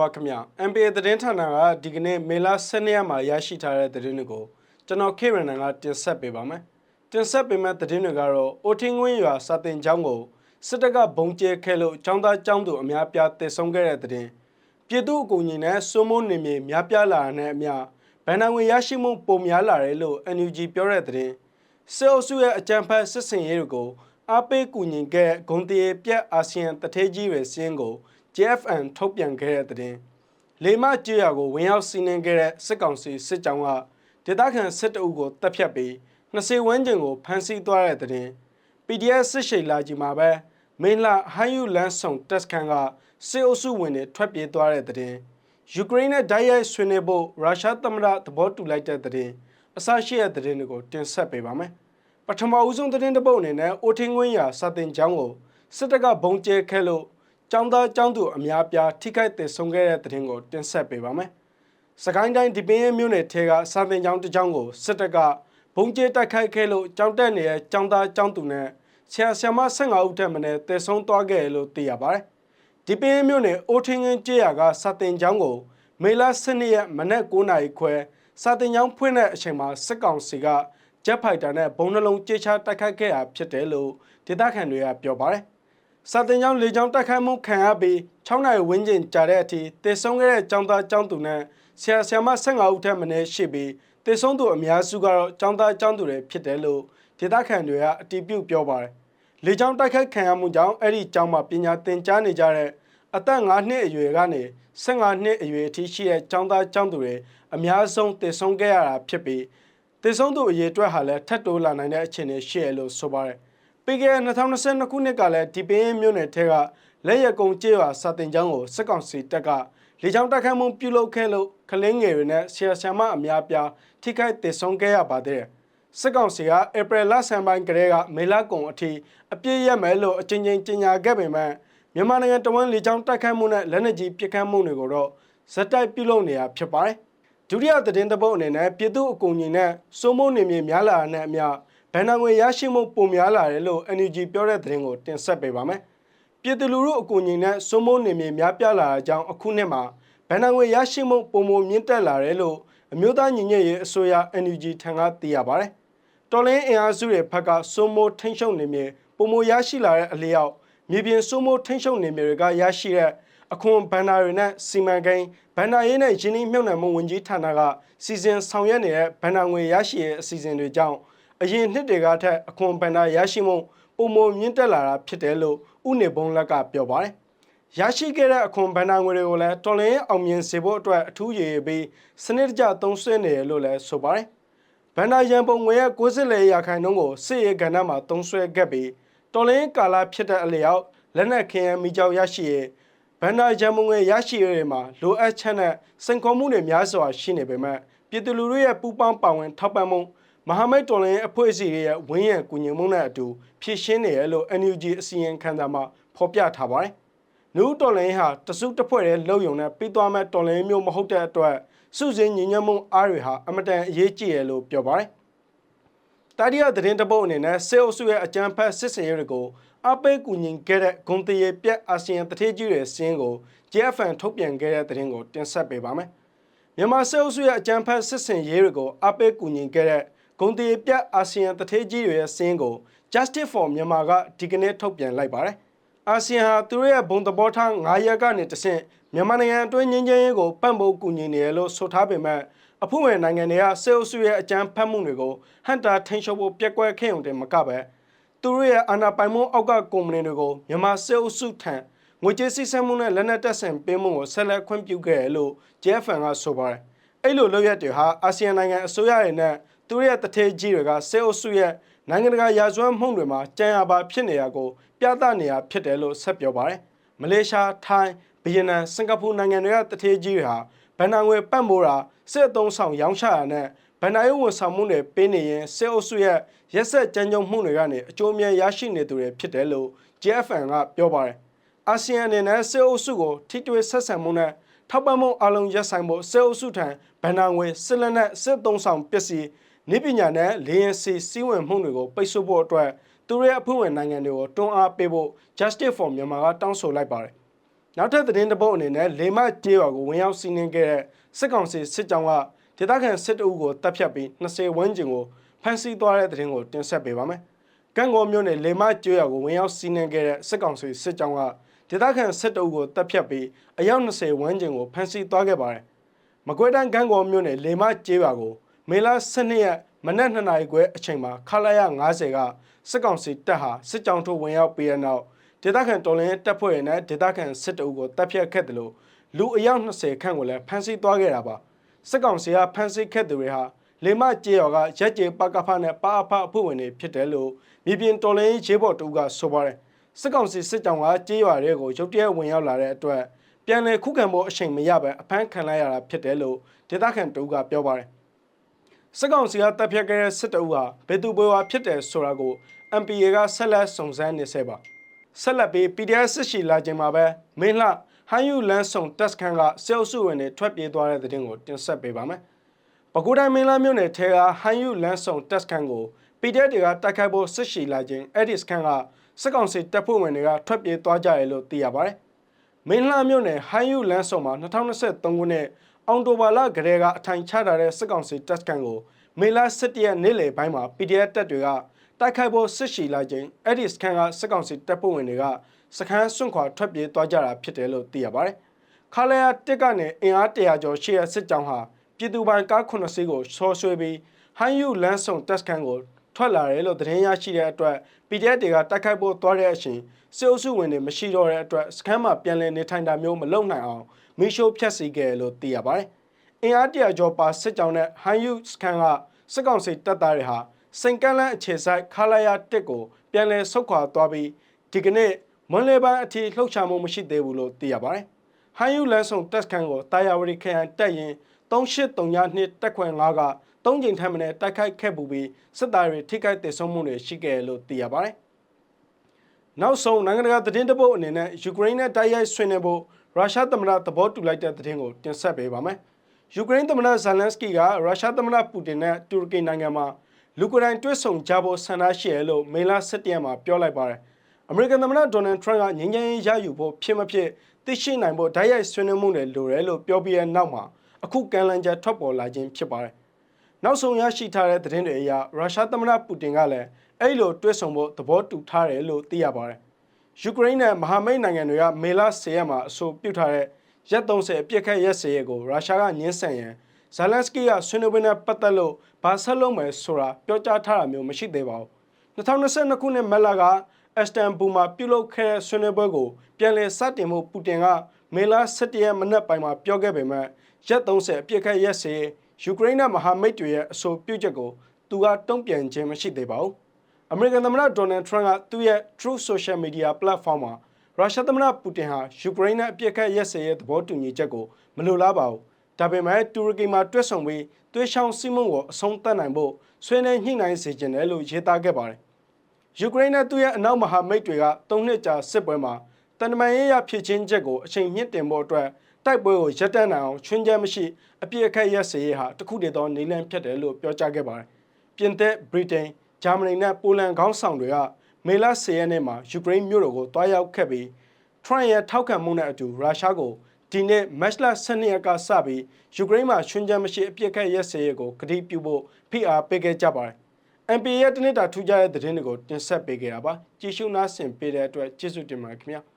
မင်္ဂလာပါခင်ဗျာ MPA သတင်းဌာနကဒီကနေ့မေလ12ရက်မှာရရှိထားတဲ့သတင်းတွေကိုကျွန်တော်ခေရန်နန်ကတင်ဆက်ပေးပါမယ်တင်ဆက်ပေးမယ့်သတင်းတွေကတော့အိုထင်းဝင်းရွာစာတင်ကျောင်းကိုစစ်တပ်ကဘုံကျဲခဲလို့ကျောင်းသားကျောင်းသူအများပြားတည်ဆုံခဲ့တဲ့သတင်းပြည်သူအကူအညီနဲ့စိုးမိုးနေမြေများပြားလာတဲ့အမျှဗန်နာဝင်ရရှိမှုပုံများလာတယ်လို့ NUG ပြောတဲ့သတင်းစစ်အုပ်စုရဲ့အကြံဖက်စစ်စင်ရေးတွေကိုအားပေးကူညီခဲ့ဂုံတရေပြက်အာဆီယံတထေးကြီးတွေစင်းကို JFN ထုတ်ပြန်ခဲ့တဲ့သတင်းလေမကြေးရွာကိုဝင်ရောက်စီးနင်းခဲ့တဲ့စစ်ကောင်စီစစ်ကြောင်းကဒေသခံစစ်တအုပ်ကိုတပ်ဖြတ်ပြီး20ဝန်းကျင်ကိုဖမ်းဆီးသွားတဲ့သတင်း PDF စစ်ရှိန်လာကြီးမှာပဲမင်းလာဟန်ယူလန်ဆောင်တက်စကန်ကစစ်အုပ်စုဝင်တွေထွက်ပြေးသွားတဲ့သတင်းယူကရိန်းနဲ့ဓာတ်ရိုက်ဆွေးနွေးဖို့ရုရှားသမ္မတသဘောတူလိုက်တဲ့သတင်းအစရှိတဲ့သတင်းတွေကိုတင်ဆက်ပေးပါမယ်ပထမဦးဆုံးသတင်းတစ်ပုဒ်အနေနဲ့အိုထင်းကွင်းရာစာတင်ကျောင်းကိုစစ်တပ်ကဘုံကျဲခဲလို့ ကျောင်းသားကျောင်းသူအများပြားထိခိုက်ဒေဆုံးခဲ့တဲ့သတင်းကိုတင်ဆက်ပေးပါမယ်။စကိုင်းတိုင်းဒီပင်းရဲမြို့နယ်ထဲကစာသင်ကျောင်းတစ်ကျောင်းကိုစစ်တပ်ကဘုံကျဲတိုက်ခိုက်ခဲ့လို့ကျောင်းတက်နေတဲ့ကျောင်းသားကျောင်းသူနဲ့ဆရာဆရာမ15ဦးထက်မနည်းတေဆုံးသွားခဲ့တယ်လို့သိရပါတယ်။ဒီပင်းရဲမြို့နယ်အိုထင်းငင်းကျေးရွာကစာသင်ကျောင်းကိုမေလ12ရက်မနက်9:00နာရီခွဲစာသင်ကျောင်းဖွင့်တဲ့အချိန်မှာစစ်ကောင်စီကဂျက်ဖိုက်တာနဲ့ဘုံနှလုံးကြေချတိုက်ခိုက်ခဲ့တာဖြစ်တယ်လို့ဒေသခံတွေကပြောပါတယ်။ စာတင်ကျောင်းလေကျောင်းတိုက်ခိုက်မှုခံရပြီး6နိုင်ဝန်းကျင်ကြာတဲ့အထိတေဆုံးခဲ့တဲ့ကျောင်းသားကျောင်းသူနဲ့ဆရာဆရာမ15ဦးထက်မနည်းရှိပြီးတေဆုံးသူအများစုကတော့ကျောင်းသားကျောင်းသူတွေဖြစ်တယ်လို့ဒေသခံတွေကအတည်ပြုပြောပါတယ်။လေကျောင်းတိုက်ခိုက်ခံရမှုကြောင့်အဲ့ဒီကျောင်းမှာပညာသင်ကြားနေကြတဲ့အသက်5နှစ်အရွယ်ကနေ15နှစ်အရွယ်အထိရှိတဲ့ကျောင်းသားကျောင်းသူတွေအများဆုံးတေဆုံးခဲ့ရတာဖြစ်ပြီးတေဆုံးသူအရေအတွက်ဟာလည်းထပ်တိုးလာနိုင်တဲ့အခြေအနေရှိရလို့ဆိုပါတယ် ပြီးခဲ့တဲ့2022ခုနှစ်ကလည်းဒီပင်းမြို့နယ်ထဲကလက်ရကုံကျေးရွာစာတင်ကျောင်းကိုစစ်ကောင်စီတပ်ကလေကြောင်းတိုက်ခိုက်မှုပြုလုပ်ခဲ့လို့ကလင်းငယ်တွေနဲ့ဆရာဆရာမအများပြားထိခိုက်ဒေဆုံးခဲ့ရပါတယ်စစ်ကောင်စီကဧပြီလဆန်ပိုင်းကလေးကမေလကုံအထိအပြည့်ရမယ်လို့အချင်းချင်းကြေညာခဲ့ပေမဲ့မြန်မာနိုင်ငံတဝန်းလေကြောင်းတိုက်ခိုက်မှုနဲ့လက်နက်ကြီးပစ်ခတ်မှုတွေကိုတော့ဇက်တိုက်ပြုလုပ်နေတာဖြစ်ပါတယ်ဒုတိယသတင်းတပုတ်အနေနဲ့ပြည်သူအကူအညီနဲ့စိုးမိုးနေမြေများလာတဲ့အမျှ ဘဏ္ဍာငွေရရှိမှုပုံများလာတယ်လို့ NUG ပြောတဲ့သတင်းကိုတင်ဆက်ပေးပါမယ်။ပြည်သူလူထုအကူအညီနဲ့စိုးမိုးနေမြေများပြားလာတဲ့အကြောင်းအခုနှစ်မှာဘဏ္ဍာငွေရရှိမှုပုံမမြင့်တက်လာတယ်လို့အမျိုးသားညီညွတ်ရေးအစိုးရ NUG ထံကသိရပါတယ်။တော်လင်းအင်အားစုတွေဘက်ကစိုးမိုးထိန်းချုပ်နေမြေပုံမရရှိလာတဲ့အလျောက်မြေပြင်စိုးမိုးထိန်းချုပ်နေမြေတွေကရရှိတဲ့အခွန်ဘဏ္ဍာတွေနဲ့စီမံကိန်းဘဏ္ဍာရေးနဲ့ရင်းနှီးမြှုပ်နှံမှုဝန်ကြီးဌာနကစီစဉ်ဆောင်ရွက်နေတဲ့ဘဏ္ဍာငွေရရှိရဲ့အစီအစဉ်တွေကြောင့် အရင်နှစ်တွေကထက်အခွန်ပန်တာရရှိမှုပုံမမြင့်တက်လာတာဖြစ်တယ်လို့ဥနေဘုံလက်ကပြောပါတယ်။ရရှိခဲ့တဲ့အခွန်ပန်တာငွေတွေကိုလည်းတော်လင်းအောင်မြင်စေဖို့အတွက်အထူးရည်ပြီးစနစ်တကျသုံးစွဲနေတယ်လို့လည်းဆိုပါတယ်။ဗန္ဒာရန်ပုံငွေရဲ့60လေရာခိုင်နှုန်းကိုစစ်ရေးကဏ္ဍမှာသုံးစွဲခဲ့ပြီးတော်လင်းကာလာဖြစ်တဲ့အလျောက်လက်နက်ခင်ယမ်းမိကြောင်ရရှိရဲ့ဗန္ဒာရန်ပုံငွေရရှိရတဲ့မှာလိုအပ်ချက်နဲ့စင်ခေါ်မှုတွေများစွာရှိနေပေမဲ့ပြည်သူလူထုရဲ့ပူးပေါင်းပါဝင်ထောက်ပံ့မှု မဟာမိတ်တော်လှန်ရေးအဖွဲ့အစည်းတွေရဲ့ဝင်းရံကူညီမှုနဲ့အတူဖြည့်ရှင်းနေရလို့ NUG အစီရင်ခံစာမှာဖော်ပြထားပါတယ်။နူးတော်လှန်ရေးဟာတစုတစ်ဖွဲ့တည်းလုံယုံနဲ့ပြီးသွားမဲ့တော်လှန်ရေးမျိုးမဟုတ်တဲ့အတွက်စုစည်းညီညွတ်မှုအားတွေဟာအမတန်အရေးကြီးရလို့ပြောပါတယ်။တာရီယာသတင်းတပုတ်အနေနဲ့စေအုပ်စုရဲ့အကြံဖက်စစ်စင်ရေးတွေကိုအပိတ်ကူညီခဲ့တဲ့ဂုံတရေပြက်အာဆီယံတထေးကြီးတွေစင်းကို JFN ထုတ်ပြန်ခဲ့တဲ့သတင်းကိုတင်ဆက်ပေးပါမယ်။မြန်မာစေအုပ်စုရဲ့အကြံဖက်စစ်စင်ရေးတွေကိုအပိတ်ကူညီခဲ့တဲ့ ဂုံတီပြတ်အာဆီယံတထေးကြီးတွေရဲ့စင်းကို Justice for Myanmar ကဒီကနေ့ထုတ်ပြန်လိုက်ပါတယ်။အာဆီယံဟာသူတို့ရဲ့ဘုံသဘောထား9ရက်ကနေတဆင့်မြန်မာနိုင်ငံအတွင်းငင်းချင်းရေးကိုပံ့ပိုးကူညီနေရလို့ဆိုထားပေမဲ့အဖို့ဝင်နိုင်ငံတွေကစေအုပ်စုရဲ့အကြမ်းဖက်မှုတွေကိုဟန်တာထိန်ချုပ်ဖို့ပြက်ကွက်ခဲ့ုံတင်မကပဲသူတို့ရဲ့အာဏာပိုင်မှုအောက်ကကုမ္ပဏီတွေကိုမြန်မာစေအုပ်စုထံငွေကြေးစီးဆင်းမှုနဲ့လက်နက်တပ်ဆင်ပေးမှုကိုဆက်လက်ခွင့်ပြုခဲ့တယ်လို့ JFN ကဆိုပါတယ်။အဲ့လိုလုပ်ရက်တွေဟာအာဆီယံနိုင်ငံအစိုးရတွေနဲ့ သူရဲ့တထေးကြီးတွေကစေအုပ်စုရဲ့နိုင်ငံတကာရာဇဝတ်မှုတွေမှာကြံရပါဖြစ်နေရကိုပြသနေရဖြစ်တယ်လို့ဆက်ပြောပါတယ်။မလေးရှား၊ထိုင်း၊ဗီယက်နမ်၊စင်ကာပူနိုင်ငံတွေကတထေးကြီးတွေဟာဗန်နာငွေပတ်မိုးတာစစ်အုံဆောင်ရောင်းချတာနဲ့ဗန်နာရေးဝန်ဆောင်မှုတွေပေးနေရင်စေအုပ်စုရဲ့ရက်ဆက်ကြမ်းကြုတ်မှုတွေကနေအကျိုးအမြတ်ရရှိနေသူတွေဖြစ်တယ်လို့ JFN ကပြောပါတယ်။အာဆီယံအနေနဲ့စေအုပ်စုကိုထိတွေ့ဆက်ဆံမှုနဲ့ထောက်ပံ့မှုအလုံးရက်ဆိုင်ဖို့စေအုပ်စုထံဗန်နာငွေစစ်လက်နက်စစ်သုံးဆောင်ပစ္စည်း နေပညာနဲ့လေရင်စီစီးဝင်မှုတွေကိုပိတ်ဆို့ဖို့အတွက်သူတို့ရဲ့အဖွဲ့ဝင်နိုင်ငံတွေကိုတွန်းအားပေးဖို့ Justice for Myanmar ကတောင်းဆိုလိုက်ပါတယ်။နောက်ထပ်သတင်းတစ်ပုဒ်အနေနဲ့လေမကျေးရွာကိုဝင်ရောက်စီးနင်းခဲ့တဲ့စစ်ကောင်စီစစ်ကြောင်းကဒေသခံစစ်တအုပ်ကိုတပ်ဖြတ်ပြီး20ဝန်းကျင်ကိုဖမ်းဆီးသွားတဲ့သတင်းကိုတင်ဆက်ပေးပါမယ်။ကန့်ကောမြို့နယ်လေမကျေးရွာကိုဝင်ရောက်စီးနင်းခဲ့တဲ့စစ်ကောင်စီစစ်ကြောင်းကဒေသခံစစ်တအုပ်ကိုတပ်ဖြတ်ပြီးအယောက်20ဝန်းကျင်ကိုဖမ်းဆီးသွားခဲ့ပါတယ်။မကွေးတိုင်းကန်းကောမြို့နယ်လေမကျေးရွာကို မေလ12ရက်မနက်2နာရီခွဲအချိန်မှာခလာရ90ကစစ်ကောင်စီတပ်ဟာစစ်ကြောင်းထိုးဝင်ရောက်ပြီးတဲ့နောက်ဒေသခံတော်လှန်ရေးတပ်ဖွဲ့တွေနဲ့ဒေသခံစစ်တအုပ်ကိုတပ်ဖြတ်ခဲ့တယ်လို့လူအယောက်20ခန့်ကိုလည်းဖမ်းဆီးသွားခဲ့တာပါစစ်ကောင်စီကဖမ်းဆီးခဲ့သူတွေဟာလေမကျေးရွာကရက်ကျေပကဖနဲ့ပါအဖအဖွဲ့ဝင်တွေဖြစ်တယ်လို့မြေပြင်တော်လှန်ရေးရေးဘော်တူကဆိုပါတယ်စစ်ကောင်စီစစ်ကြောင်းကကျေးရွာတွေကိုရုတ်တရက်ဝင်ရောက်လာတဲ့အတွက်ပြန်လည်ခုခံဖို့အချိန်မရပဲအဖမ်းခံလိုက်ရတာဖြစ်တယ်လို့ဒေသခံတူကပြောပါတယ် စစ်ကောင်စီကတပ်ဖြတ်ခဲ့တဲ့စစ်တအုပ်ဟာဘယ်သူဘယ်ဝါဖြစ်တယ်ဆိုတာကို MPA ကဆက်လက်စုံစမ်းနေဆဲပါဆက်လက်ပြီး PDF စစ်ရှိလာခြင်းမှာပဲမင်းလှဟန်ယူလန်းဆောင်တက်စခန်းကစေအုပ်စုဝင်တွေထွက်ပြေးသွားတဲ့တဲ့တင်ကိုတင်ဆက်ပေးပါမယ်ပဲခူးတိုင်းမင်းလာမြို့နယ်ထဲကဟန်ယူလန်းဆောင်တက်စခန်းကို PDF တွေကတိုက်ခိုက်ဖို့စစ်ရှိလာခြင်းအဲ့ဒီစခန်းကစစ်ကောင်စီတပ်ဖွဲ့ဝင်တွေကထွက်ပြေးသွားကြတယ်လို့သိရပါတယ်မင်းလှမြို့နယ်ဟိုင်းယူလန်းဆောင်မှာ2023ခုနှစ် အောက်တိုဘာလကတည်းကအထိုင်ချထားတဲ့စစ်ကောင်စီတပ်စခန်းကိုမေလ17ရက်နေ့လယ်ပိုင်းမှာ PDF တပ်တွေကတိုက်ခိုက်ဖို့စစ်ရှိလာခြင်းအဲ့ဒီစခန်းကစစ်ကောင်စီတပ်ဖွဲ့ဝင်တွေကစခန်းစွန့်ခွာထွက်ပြေးသွားကြတာဖြစ်တယ်လို့သိရပါတယ်။ခါလယာတစ်ကနေအင်အား100ကျော်ရှိတဲ့စစ်ကြောင်းဟာပြည်သူပိုင်ကား9စီးကိုဆောဆွဲပြီးဟိုင်းယူလန်းဆောင်တပ်စခန်းကိုထွက်လာတယ်လို့သတင်းရရှိတဲ့အတွက် PDF တွေကတိုက်ခိုက်ဖို့သွားတဲ့အချိန်စစ်အုပ်စုဝင်တွေမရှိတော့တဲ့အတွက်စခန်းမှာပြန်လည်နေထိုင်တာမျိုးမလုပ်နိုင်အောင် မီရှိုးဖျက်ဆီးခဲ့တယ်လို့သိရပါတယ်။အင်အားတရာကျော်ပါစစ်ကြောင်းနဲ့ဟန်ယူစခန်းကစစ်ကောင်စီတပ်သားတွေဟာစိန်ကန်းလန်းအခြေဆိုင်ခလာယာတစ်ကိုပြန်လည်ဆုတ်ခွာသွားပြီးဒီကနေ့မွန်လေပိုင်းအထိလှုပ်ရှားမှုမရှိသေးဘူးလို့သိရပါတယ်။ဟန်ယူလန်းဆောင်တပ်စခန်းကိုတာယာဝတီခရိုင်တပ်ရင်3832တက်ခွင်5ကသုံးကြိမ်ထပ်မံတိုက်ခိုက်ခဲ့ပူပြီးစစ်သားတွေထိခိုက်ဒေဆုံးမှုတွေရှိခဲ့တယ်လို့သိရပါတယ်။နောက်ဆုံးနိုင်ငံတကာသတင်းတပုတ်အနေနဲ့ယူကရိန်းနဲ့တိုက်ရိုက်ဆွေးနွေးဖို့ ရုရှားသမ္မတသဘောတူလိုက်တဲ့သတင်းကိုတင်ဆက်ပေးပါမယ်။ယူကရိန်းသမ္မတဇယ်လန်စကီကရုရှားသမ္မတပူတင်နဲ့တူရကီနိုင်ငံမှာလူကိုယ်တိုင်တွေ့ဆုံကြဖို့ဆန္ဒရှိရလို့မေလ17ရက်မှာပြောလိုက်ပါတယ်။အမေရိကန်သမ္မတဒေါ်နယ်ထရန့်ကငြိမ်းချမ်းရေးရယူဖို့ဖြစ်မဖြစ်သိရှိနိုင်ဖို့တိုက်ရိုက်ဆွေးနွေးမှုတွေလိုတယ်လို့ပြောပြီးတဲ့နောက်မှာအခုကမ်းလှမ်းချက်ထွက်ပေါ်လာခြင်းဖြစ်ပါတယ်။နောက်ဆုံးရရှိထားတဲ့သတင်းတွေအရရုရှားသမ္မတပူတင်ကလည်းအဲ့လိုတွဲဆုံဖို့သဘောတူထားတယ်လို့သိရပါတယ်။ ယူကရိန်းနဲ့မဟာမိတ်နိုင်ငံတွေကမေလ10ရက်မှာအဆိုပြုထားတဲ့ရက်30အပြစ်ခတ်ရက်စရဲကိုရုရှားကညှင်းဆန်ရန်ဇာလန်စကီကဆွေးနွေးပွဲနဲ့ပတ်သက်လို့ဘာဆက်လုပ်မယ်ဆိုတာပြောကြားထားတာမျိုးမရှိသေးပါဘူး။2022ခုနှစ်မက်လာကအက်စတန်ဘူမှာပြုလုပ်ခဲ့တဲ့ဆွေးနွေးပွဲကိုပြန်လည်စတင်မှုပူတင်ကမေလ17ရက်မနက်ပိုင်းမှာပြောခဲ့ပေမဲ့ရက်30အပြစ်ခတ်ရက်စရဲယူကရိန်းနဲ့မဟာမိတ်တွေရဲ့အဆိုပြုချက်ကိုသူကတုံ့ပြန်ခြင်းမရှိသေးပါဘူး။ အမေရိကန်သမ္မတဒေါ်နယ်ထရန့်ကသူ့ရဲ့ True Social Media Platform မှာရုရှားသမ္မတပူတင်ဟာယူကရိန်းနဲ့အပြစ်ခတ်ရက်စဲရဲ့သဘောတူညီချက်ကိုမလိုလားပါဘူး။ဒါပေမဲ့တူရကီမှာတွဲဆုံပြီးသွေးချောင်းစီးမုံကိုအဆုံးသတ်နိုင်ဖို့ဆွေးနွေးညှိနှိုင်းစေချင်တယ်လို့ရေးသားခဲ့ပါတယ်။ယူကရိန်းနဲ့သူ့ရဲ့အနောက်မဟာမိတ်တွေက၃နှစ်ကြာစစ်ပွဲမှာတန်တမန်ရေးရဖြစ်ချင်းချက်ကိုအချိန်မြင့်တင်ဖို့အတွက်တိုက်ပွဲကိုရပ်တန့်နိုင်အောင်ချွင်းချက်မရှိအပြစ်အခက်ရက်စဲရေးဟာတခုတည်းသောနေလန်းဖြစ်တယ်လို့ပြောကြားခဲ့ပါတယ်။ပြင်သစ်ဗြိတိန် ဂျာမနီနဲ့ပိုလန်ခေါင်းဆောင်တွေကမေလ10ရက်နေ့မှာယူကရိန်းမြို့တော်ကိုတွားရောက်ခဲ့ပြီးထရန့်ရဲ့ထောက်ခံမှုနဲ့အတူရုရှားကိုဒီနေ့မတ်လ12ရက်ကစပြီးယူကရိန်းမှာချွင်းချက်မရှိအပြစ်ခတ်ရက်စဲရေးကိုကတိပြုဖို့ဖိအားပေးခဲ့ကြပါတယ်။ MP ရဲ့တနစ်တာထူးခြားတဲ့သတင်းတွေကိုတင်ဆက်ပေးခဲ့တာပါ။ကြည့်ရှုနားဆင်ပေးတဲ့အတွက်ကျေးဇူးတင်ပါတယ်ခင်ဗျာ။